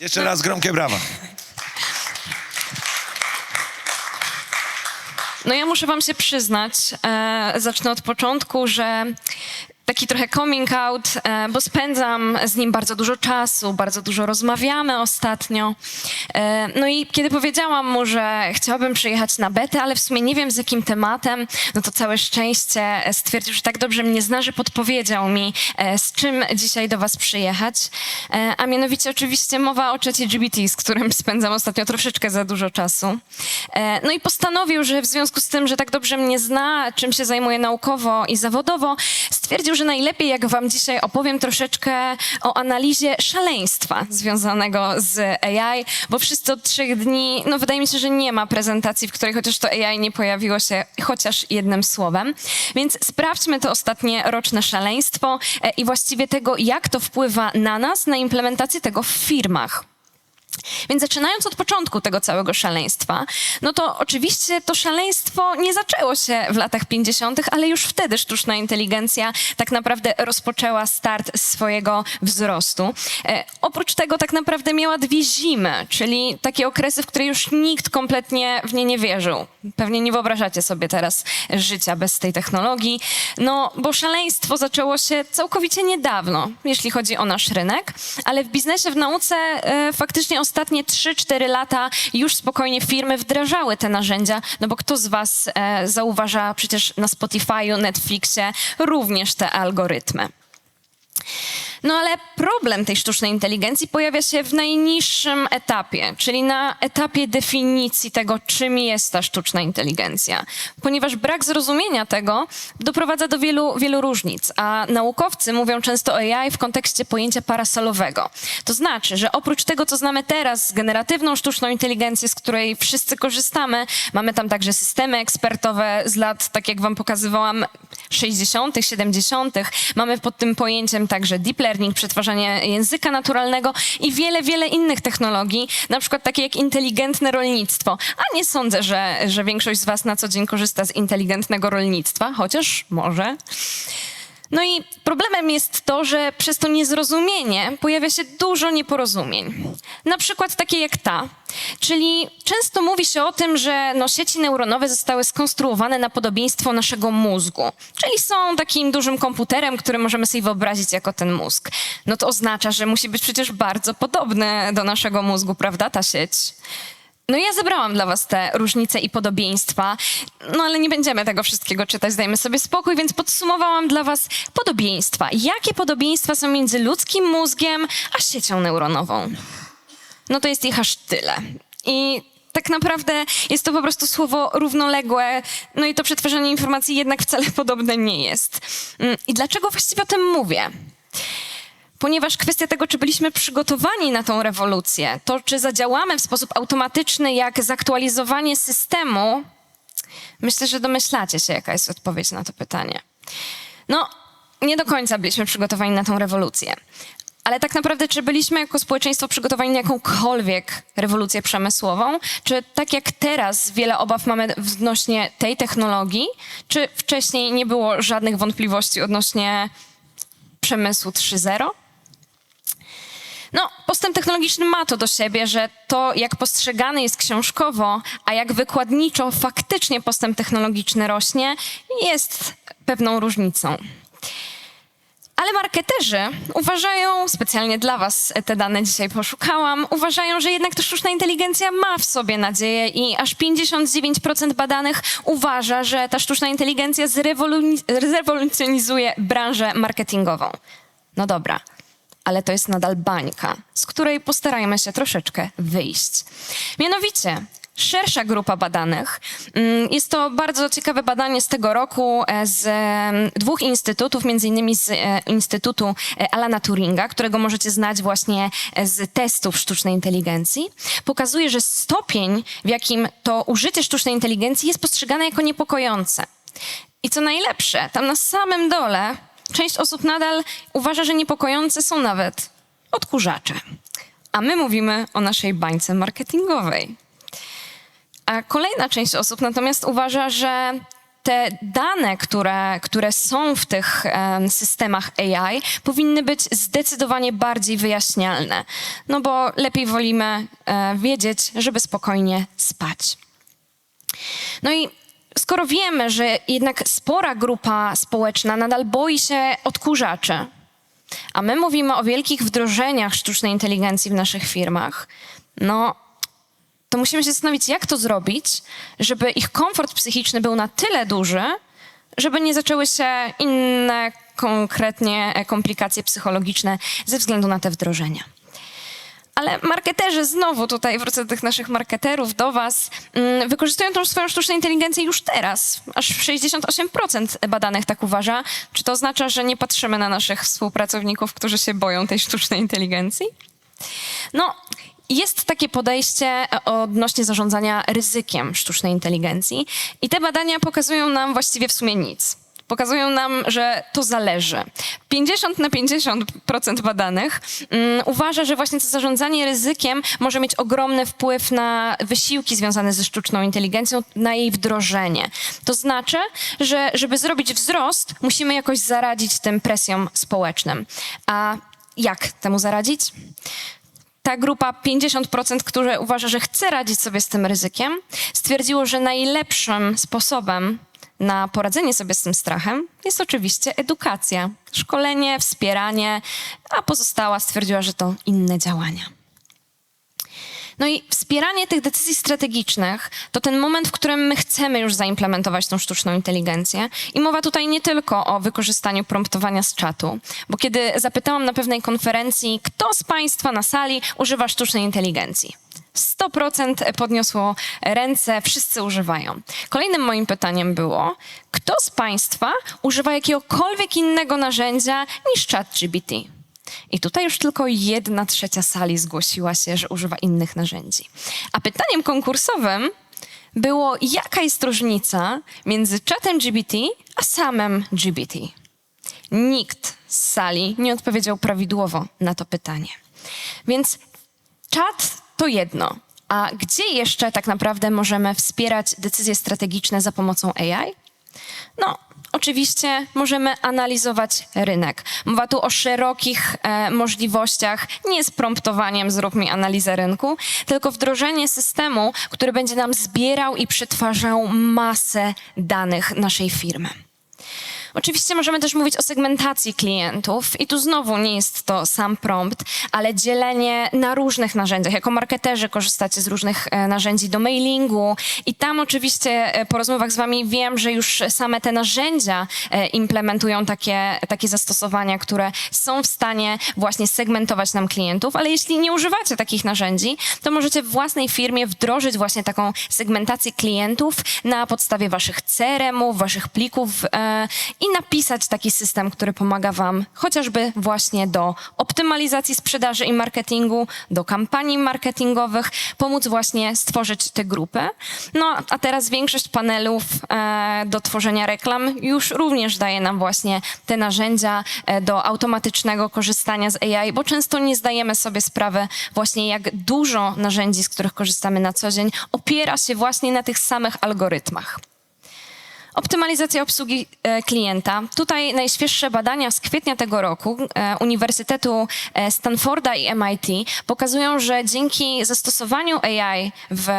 Jeszcze raz gromkie brawa. No ja muszę wam się przyznać, e, zacznę od początku, że taki trochę coming out, e, bo spędzam z nim bardzo dużo czasu, bardzo dużo rozmawiamy ostatnio. E, no i kiedy powiedziałam mu, że chciałabym przyjechać na betę, ale w sumie nie wiem z jakim tematem, no to całe szczęście stwierdził, że tak dobrze mnie zna, że podpowiedział mi, e, z czym dzisiaj do was przyjechać. A mianowicie oczywiście mowa o czacie GBT, z którym spędzam ostatnio troszeczkę za dużo czasu. No i postanowił, że w związku z tym, że tak dobrze mnie zna, czym się zajmuje naukowo i zawodowo, stwierdził, że najlepiej jak wam dzisiaj opowiem troszeczkę o analizie szaleństwa związanego z AI, bo wszyscy od trzech dni, no wydaje mi się, że nie ma prezentacji, w której chociaż to AI nie pojawiło się chociaż jednym słowem. Więc sprawdźmy to ostatnie roczne szaleństwo e, i właściwie tego, jak to wpływa na nas, na implementację tego w firmach. Więc zaczynając od początku tego całego szaleństwa, no to oczywiście to szaleństwo nie zaczęło się w latach 50., ale już wtedy sztuczna inteligencja tak naprawdę rozpoczęła start swojego wzrostu. E, oprócz tego tak naprawdę miała dwie zimy, czyli takie okresy, w które już nikt kompletnie w nie nie wierzył. Pewnie nie wyobrażacie sobie teraz życia bez tej technologii, no bo szaleństwo zaczęło się całkowicie niedawno, jeśli chodzi o nasz rynek, ale w biznesie, w nauce e, faktycznie ostatnie 3-4 lata już spokojnie firmy wdrażały te narzędzia, no bo kto z was e, zauważa przecież na Spotify'u, Netflixie również te algorytmy. No ale problem tej sztucznej inteligencji pojawia się w najniższym etapie, czyli na etapie definicji tego, czym jest ta sztuczna inteligencja. Ponieważ brak zrozumienia tego doprowadza do wielu, wielu różnic, a naukowcy mówią często o AI w kontekście pojęcia parasolowego. To znaczy, że oprócz tego, co znamy teraz z generatywną sztuczną inteligencję, z której wszyscy korzystamy, mamy tam także systemy ekspertowe z lat, tak jak wam pokazywałam, 60., 70. Mamy pod tym pojęciem także deep learning, przetwarzanie języka naturalnego i wiele, wiele innych technologii, na przykład takie jak inteligentne rolnictwo. A nie sądzę, że, że większość z was na co dzień korzysta z inteligentnego rolnictwa, chociaż może. No i problemem jest to, że przez to niezrozumienie pojawia się dużo nieporozumień. Na przykład takie jak ta, czyli często mówi się o tym, że no, sieci neuronowe zostały skonstruowane na podobieństwo naszego mózgu, czyli są takim dużym komputerem, który możemy sobie wyobrazić jako ten mózg. No to oznacza, że musi być przecież bardzo podobny do naszego mózgu, prawda, ta sieć? No ja zebrałam dla was te różnice i podobieństwa, no ale nie będziemy tego wszystkiego czytać, dajmy sobie spokój, więc podsumowałam dla was podobieństwa. Jakie podobieństwa są między ludzkim mózgiem a siecią neuronową? No to jest ich aż tyle. I tak naprawdę jest to po prostu słowo równoległe, no i to przetwarzanie informacji jednak wcale podobne nie jest. Mm, I dlaczego właściwie o tym mówię? Ponieważ kwestia tego, czy byliśmy przygotowani na tą rewolucję, to czy zadziałamy w sposób automatyczny, jak zaktualizowanie systemu, myślę, że domyślacie się, jaka jest odpowiedź na to pytanie. No, nie do końca byliśmy przygotowani na tą rewolucję. Ale tak naprawdę, czy byliśmy jako społeczeństwo przygotowani na jakąkolwiek rewolucję przemysłową? Czy tak jak teraz wiele obaw mamy odnośnie tej technologii, czy wcześniej nie było żadnych wątpliwości odnośnie przemysłu 3.0? No, postęp technologiczny ma to do siebie, że to, jak postrzegany jest książkowo, a jak wykładniczo faktycznie postęp technologiczny rośnie, jest pewną różnicą. Ale marketerzy uważają, specjalnie dla Was te dane dzisiaj poszukałam, uważają, że jednak ta sztuczna inteligencja ma w sobie nadzieję i aż 59% badanych uważa, że ta sztuczna inteligencja zrewolu- zrewolucjonizuje branżę marketingową. No dobra, ale to jest nadal bańka, z której postarajmy się troszeczkę wyjść. Mianowicie, szersza grupa badanych. mm, Jest to bardzo ciekawe badanie z tego roku e, z dwóch instytutów, między innymi z e, Instytutu e, Alana Turinga, którego możecie znać właśnie z testów sztucznej inteligencji. Pokazuje, że stopień, w jakim to użycie sztucznej inteligencji jest postrzegane jako niepokojące. I co najlepsze, tam na samym dole część osób nadal uważa, że niepokojące są nawet odkurzacze. A my mówimy o naszej bańce marketingowej. A kolejna część osób natomiast uważa, że te dane, które, które są w tych em, systemach AI, powinny być zdecydowanie bardziej wyjaśnialne. No bo lepiej wolimy e, wiedzieć, żeby spokojnie spać. No i skoro wiemy, że jednak spora grupa społeczna nadal boi się odkurzaczy, a my mówimy o wielkich wdrożeniach sztucznej inteligencji w naszych firmach, no to musimy się zastanowić, jak to zrobić, żeby ich komfort psychiczny był na tyle duży, żeby nie zaczęły się inne konkretnie komplikacje psychologiczne ze względu na te wdrożenia. Ale marketerzy, znowu tutaj wrócę do tych naszych marketerów, do was, mm, wykorzystują tą swoją sztuczną inteligencję już teraz. Aż 68% badanych tak uważa. Czy to oznacza, że nie patrzymy na naszych współpracowników, którzy się boją tej sztucznej inteligencji? No, jest takie podejście odnośnie zarządzania ryzykiem sztucznej inteligencji i te badania pokazują nam właściwie w sumie nic. Pokazują nam, że to zależy. 50 na 50% badanych mm, uważa, że właśnie to zarządzanie ryzykiem może mieć ogromny wpływ na wysiłki związane ze sztuczną inteligencją, na jej wdrożenie. To znaczy, że żeby zrobić wzrost, musimy jakoś zaradzić tym presjom społecznym. A jak temu zaradzić? ta grupa 50%, które uważa, że chce radzić sobie z tym ryzykiem, stwierdziło, że najlepszym sposobem na poradzenie sobie z tym strachem jest oczywiście edukacja, szkolenie, wspieranie, a pozostała stwierdziła, że to inne działania. No i wspieranie tych decyzji strategicznych to ten moment, w którym my chcemy już zaimplementować tą sztuczną inteligencję. I mowa tutaj nie tylko o wykorzystaniu promptowania z czatu, bo kiedy zapytałam na pewnej konferencji, kto z Państwa na sali używa sztucznej inteligencji? 100% podniosło ręce, wszyscy używają. Kolejnym moim pytaniem było, kto z Państwa używa jakiegokolwiek innego narzędzia niż ChatGPT? I tutaj już tylko jedna trzecia sali zgłosiła się, że używa innych narzędzi. A pytaniem konkursowym było, jaka jest różnica między czatem GBT a samym GBT. Nikt z sali nie odpowiedział prawidłowo na to pytanie. Więc czat to jedno. A gdzie jeszcze tak naprawdę możemy wspierać decyzje strategiczne za pomocą AI? No, oczywiście możemy analizować rynek. Mowa tu o szerokich e, możliwościach, nie z promptowaniem zrób mi analizę rynku, tylko wdrożenie systemu, który będzie nam zbierał i przetwarzał masę danych naszej firmy. Oczywiście możemy też mówić o segmentacji klientów i tu znowu nie jest to sam prompt, ale dzielenie na różnych narzędziach. Jako marketerzy korzystacie z różnych e, narzędzi do mailingu i tam oczywiście e, po rozmowach z wami wiem, że już same te narzędzia e, implementują takie, takie zastosowania, które są w stanie właśnie segmentować nam klientów, ale jeśli nie używacie takich narzędzi, to możecie w własnej firmie wdrożyć właśnie taką segmentację klientów na podstawie waszych CRM-ów, waszych plików i napisać taki system, który pomaga Wam chociażby właśnie do optymalizacji sprzedaży i marketingu, do kampanii marketingowych, pomóc właśnie stworzyć te grupy. No a teraz większość panelów e, do tworzenia reklam już również daje nam właśnie te narzędzia e, do automatycznego korzystania z AI, bo często nie zdajemy sobie sprawy właśnie jak dużo narzędzi, z których korzystamy na co dzień, opiera się właśnie na tych samych algorytmach. Optymalizacja obsługi e, klienta. Tutaj najświeższe badania z kwietnia tego roku e, Uniwersytetu e, Stanforda i MIT pokazują, że dzięki zastosowaniu AI w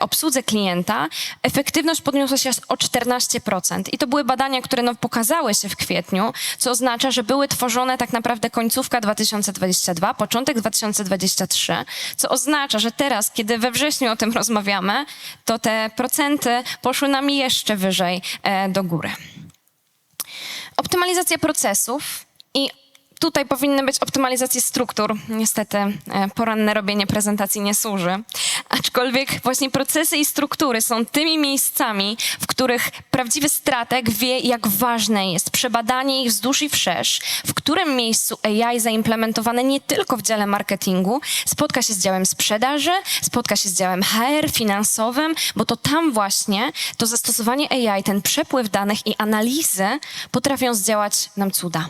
obsłudze klienta efektywność podniosła się o 14%. I to były badania, które no, pokazały się w kwietniu, co oznacza, że były tworzone tak naprawdę końcówka 2022, początek 2023, co oznacza, że teraz, kiedy we wrześniu o tym rozmawiamy, to te procenty poszły nam jeszcze wyżej e, do góry. Optymalizacja procesów i tutaj powinny być optymalizacje struktur. Niestety e, poranne robienie prezentacji nie służy. Aczkolwiek właśnie procesy i struktury są tymi miejscami, w których prawdziwy strateg wie, jak ważne jest przebadanie ich wzdłuż i wszerz, w którym miejscu AI zaimplementowane nie tylko w dziale marketingu spotka się z działem sprzedaży, spotka się z działem HR, finansowym, bo to tam właśnie to zastosowanie AI, ten przepływ danych i analizy potrafią zdziałać nam cuda.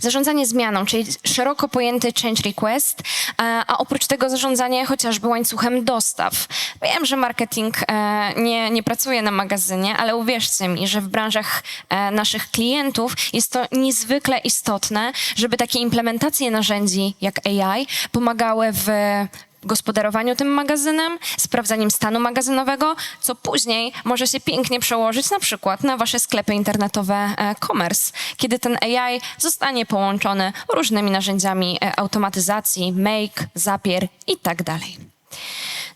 Zarządzanie zmianą, czyli szeroko pojęty change request, a, a oprócz tego zarządzanie chociażby łańcuchem dostaw. Wiem, że marketing e, nie, nie pracuje na magazynie, ale uwierzcie mi, że w branżach e, naszych klientów jest to niezwykle istotne, żeby takie implementacje narzędzi jak AI pomagały w gospodarowaniu tym magazynem, sprawdzaniem stanu magazynowego, co później może się pięknie przełożyć na przykład na wasze sklepy internetowe e, commerce, kiedy ten AI zostanie połączony różnymi narzędziami e, automatyzacji, make, zapier i tak dalej.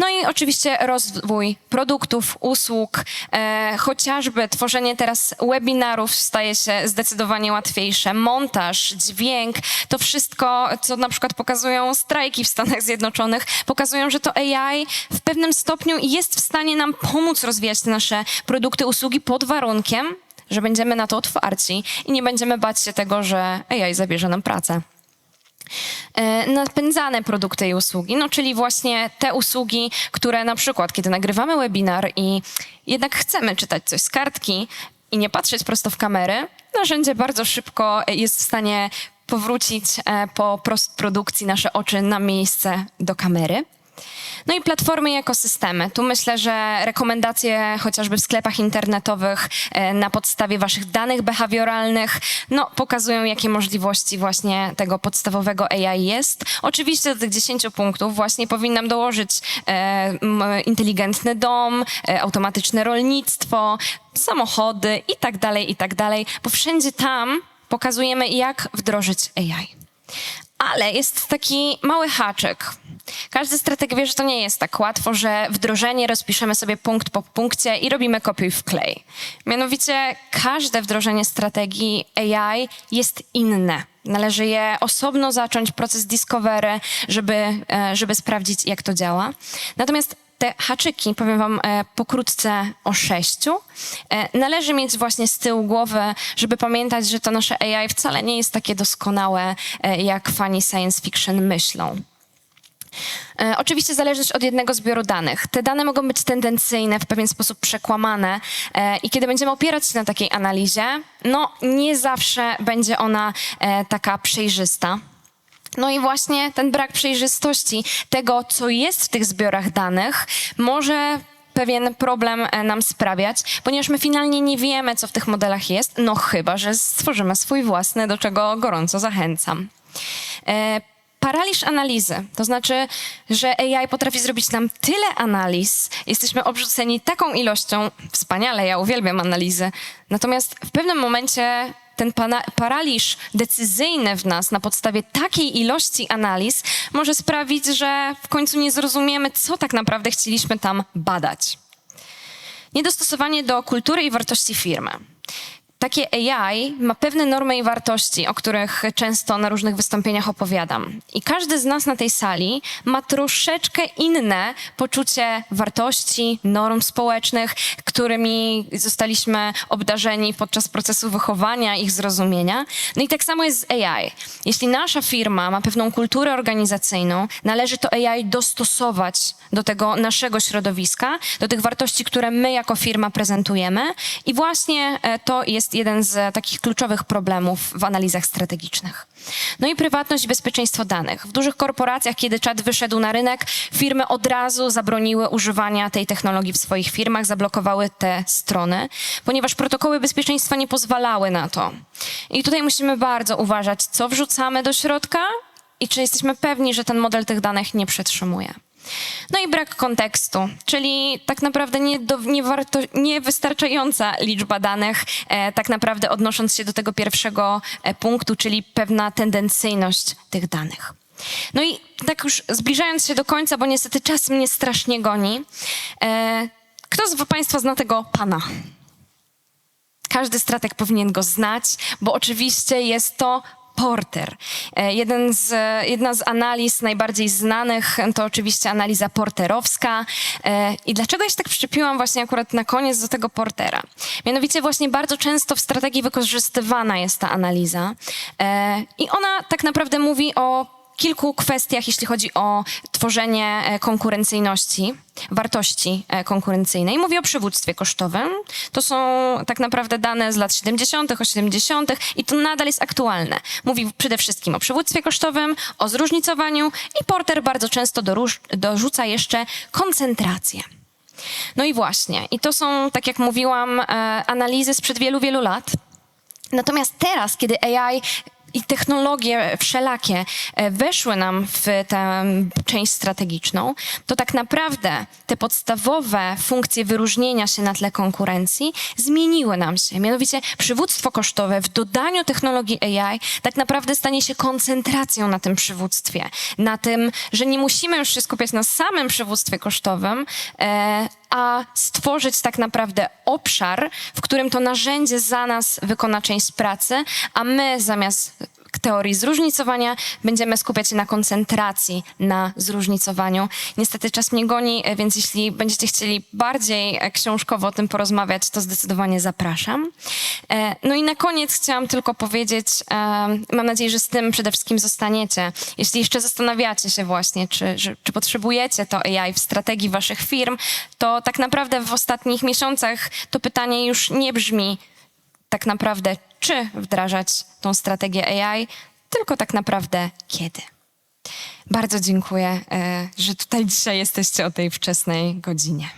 No i oczywiście rozwój produktów, usług, e, chociażby tworzenie teraz webinarów staje się zdecydowanie łatwiejsze, montaż, dźwięk, to wszystko, co na przykład pokazują strajki w Stanach Zjednoczonych, pokazują, że to AI w pewnym stopniu jest w stanie nam pomóc rozwijać te nasze produkty, usługi pod warunkiem, że będziemy na to otwarci i nie będziemy bać się tego, że AI zabierze nam pracę. E, napędzane produkty i usługi, no czyli właśnie te usługi, które na przykład, kiedy nagrywamy webinar i jednak chcemy czytać coś z kartki i nie patrzeć prosto w kamery, narzędzie bardzo szybko jest w stanie powrócić e, po postprodukcji nasze oczy na miejsce do kamery. No i platformy i ekosystemy. Tu myślę, że rekomendacje chociażby w sklepach internetowych e, na podstawie waszych danych behawioralnych no, pokazują, jakie możliwości właśnie tego podstawowego AI jest. Oczywiście do tych 10 punktów właśnie powinnam dołożyć e, inteligentny dom, e, automatyczne rolnictwo, samochody i tak dalej, i tak dalej, bo wszędzie tam pokazujemy, jak wdrożyć AI. Ale jest taki mały haczyk. Każdy strateg wie, że to nie jest tak łatwo, że wdrożenie rozpiszemy sobie punkt po punkcie i robimy kopiuj wklej. Mianowicie każde wdrożenie strategii AI jest inne. Należy je osobno zacząć proces discovery, żeby, e, żeby sprawdzić, jak to działa. Natomiast te haczyki, powiem Wam e, pokrótce o sześciu, e, należy mieć właśnie z tyłu głowy, żeby pamiętać, że to nasze AI wcale nie jest takie doskonałe, e, jak fani science fiction myślą. Oczywiście zależność od jednego zbioru danych. Te dane mogą być tendencyjne, w pewien sposób przekłamane i kiedy będziemy opierać się na takiej analizie, no nie zawsze będzie ona taka przejrzysta. No i właśnie ten brak przejrzystości tego, co jest w tych zbiorach danych, może pewien problem e, nam sprawiać, ponieważ my finalnie nie wiemy, co w tych modelach jest, no chyba, że stworzymy swój własny, do czego gorąco zachęcam. E, Paraliż analizy, to znaczy, że AI potrafi zrobić nam tyle analiz, jesteśmy obrzuceni taką ilością, wspaniale, ja uwielbiam analizy, natomiast w pewnym momencie ten pana- paraliż decyzyjny w nas na podstawie takiej ilości analiz może sprawić, że w końcu nie zrozumiemy, co tak naprawdę chcieliśmy tam badać. Niedostosowanie do kultury i wartości firmy. Takie AI ma pewne normy i wartości, o których często na różnych wystąpieniach opowiadam. I każdy z nas na tej sali ma troszeczkę inne poczucie wartości, norm społecznych, którymi zostaliśmy obdarzeni podczas procesu wychowania, ich zrozumienia. No i tak samo jest z AI. Jeśli nasza firma ma pewną kulturę organizacyjną, należy to AI dostosować do tego naszego środowiska, do tych wartości, które my jako firma prezentujemy. I właśnie e, to jest jeden z takich kluczowych problemów w analizach strategicznych. No i prywatność i bezpieczeństwo danych. W dużych korporacjach, kiedy czat wyszedł na rynek, firmy od razu zabroniły używania tej technologii w swoich firmach, zablokowały te strony, ponieważ protokoły bezpieczeństwa nie pozwalały na to. I tutaj musimy bardzo uważać, co wrzucamy do środka i czy jesteśmy pewni, że ten model tych danych nie przetrzymuje. No i brak kontekstu, czyli tak naprawdę nie do, nie warto, niewystarczająca liczba danych, e, tak naprawdę odnosząc się do tego pierwszego e, punktu, czyli pewna tendencyjność tych danych. No i tak już zbliżając się do końca, bo niestety czas mnie strasznie goni. E, kto z Państwa zna tego pana? Każdy strateg powinien go znać, bo oczywiście jest to Porter. E, Jeden z, jedna z analiz najbardziej znanych to oczywiście analiza porterowska. E, I dlaczego ja się tak przyczepiłam właśnie akurat na koniec do tego Portera? Mianowicie właśnie bardzo często w strategii wykorzystywana jest ta analiza E, i ona tak naprawdę mówi o kilku kwestiach, jeśli chodzi o tworzenie e, konkurencyjności, wartości e, konkurencyjnej. Mówię o przywództwie kosztowym. To są tak naprawdę dane z lat 70., 80. i to nadal jest aktualne. Mówi przede wszystkim o przywództwie kosztowym, o zróżnicowaniu i Porter bardzo często dorzuca jeszcze koncentrację. No i właśnie, i to są, tak jak mówiłam, e, analizy sprzed wielu, wielu lat. Natomiast teraz, kiedy AI i technologie wszelakie e, weszły nam w tę część strategiczną, to tak naprawdę te podstawowe funkcje wyróżnienia się na tle konkurencji zmieniły nam się. Mianowicie przywództwo kosztowe w dodaniu technologii AI tak naprawdę stanie się koncentracją na tym przywództwie. Na tym, że nie musimy już się skupiać na samym przywództwie kosztowym, e, a stworzyć tak naprawdę obszar, w którym to narzędzie za nas wykona część pracy, a my zamiast teorii zróżnicowania będziemy skupiać się na koncentracji na zróżnicowaniu. Niestety czas mnie goni, e, więc jeśli będziecie chcieli bardziej e, książkowo o tym porozmawiać, to zdecydowanie zapraszam. E, No i na koniec chciałam tylko powiedzieć, mam nadzieję, że z tym przede wszystkim zostaniecie. Jeśli jeszcze zastanawiacie się właśnie, czy, czy potrzebujecie to AI w strategii waszych firm, to tak naprawdę w ostatnich miesiącach to pytanie już nie brzmi, tak naprawdę, czy wdrażać tą strategię AI, tylko tak naprawdę kiedy. Bardzo dziękuję, e, że tutaj dzisiaj jesteście o tej wczesnej godzinie.